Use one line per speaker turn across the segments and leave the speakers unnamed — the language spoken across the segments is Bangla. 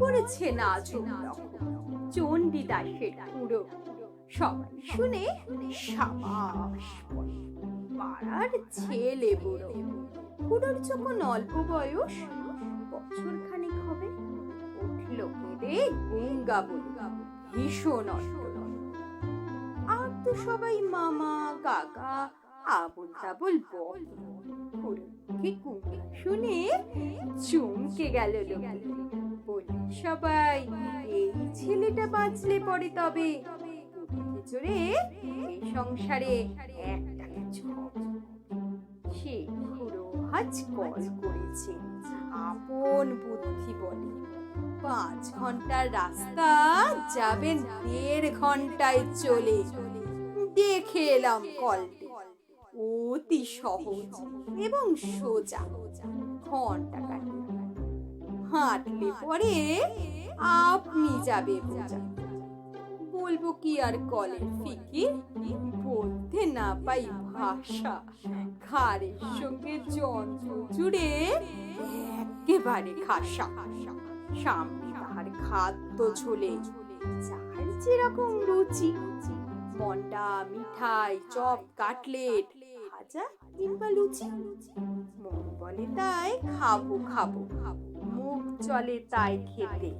করেছে না চণ্ডী দাসের খুঁড়ো সবাই শুনে সাবাস পাড়ার ছেলে বুড়ো। খুড়োর যখন অল্প বয়স বছর খানিক হবে, উঠল কেঁদে গঙ্গা বলে। ভীষণ। আর তো সবাই মামা, কাকা আবুল তাবুল বল শুনে চমকে গেল লোকে। বলল সবাই এই ছেলেটা বাঁচলে পরে তবে এই সংসারে একটা কিছু সে খুড়ো আজ কল করেছে আপন বুদ্ধি বলে। পাঁচ ঘণ্টার রাস্তা যাবেন দেড় ঘন্টায় চলে। দেখে এলাম কলটি। অতি সহজ এবং সোজা। ঘণ্টা কাটে হাঁটলে পরে আপনি যাবে বোঝা বলব কি আর কলের ফিকির বলতে না পাই ভাষা। ঘাড়ের সঙ্গে যন্ত্র জুড়ে একেবারে খাসা। সামনে তাহার খাদ্য ঝোলে যার যেরকম রুচি মন্ডা মিঠাই চপ কাটলেট ভাজা কিংবা লুচি। মন বলে তাই খাব খাব মুখ চলে তাই খেতে।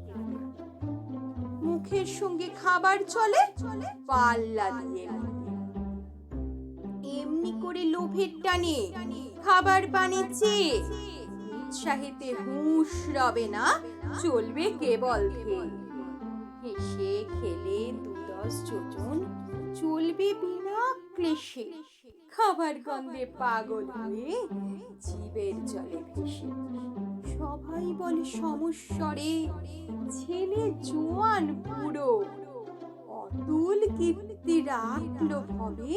মুখের সঙ্গে খাবার চলে, পাল্লা দিয়ে। এমনি করে লোভের টানে খাবার বানিয়েছে। উৎসাহিতে হুঁশ রবে না, চলবে কেবল খেলে দু দশ যোজন চলবে বিনা ক্লেশে। খাবার গন্ধে পাগল হয়ে জীবের জলে ভেসে সবাই বলে সমস্বরে ছেলে জোয়ান বুড়ো। অতুল কীর্তি রাখল ভবে